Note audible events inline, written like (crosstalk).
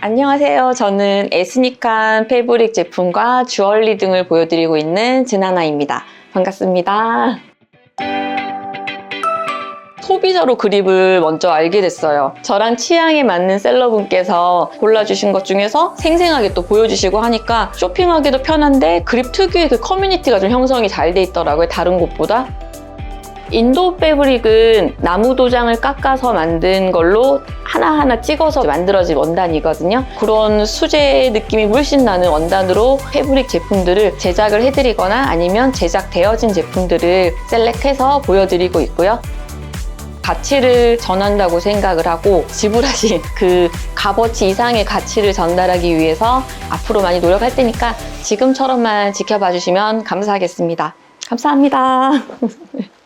안녕하세요. 저는 에스닉한 패브릭 제품과 주얼리 등을 보여드리고 있는 진하나입니다. 반갑습니다. 소비자로 그립을 먼저 알게 됐어요. 저랑 취향에 맞는 셀러분께서 골라주신 것 중에서 생생하게 또 보여주시고 하니까 쇼핑하기도 편한데 그립 특유의 그 커뮤니티가 좀 형성이 잘 돼 있더라고요. 다른 곳보다. 인도 패브릭은 나무 도장을 깎아서 만든 걸로 하나하나 찍어서 만들어진 원단이거든요. 그런 수제 느낌이 물씬 나는 원단으로 패브릭 제품들을 제작을 해드리거나 아니면 제작되어진 제품들을 셀렉해서 보여드리고 있고요. 가치를 전한다고 생각을 하고 지불하신 (laughs) 그 값어치 이상의 가치를 전달하기 위해서 앞으로 많이 노력할 테니까 지금처럼만 지켜봐 주시면 감사하겠습니다. 감사합니다. (laughs)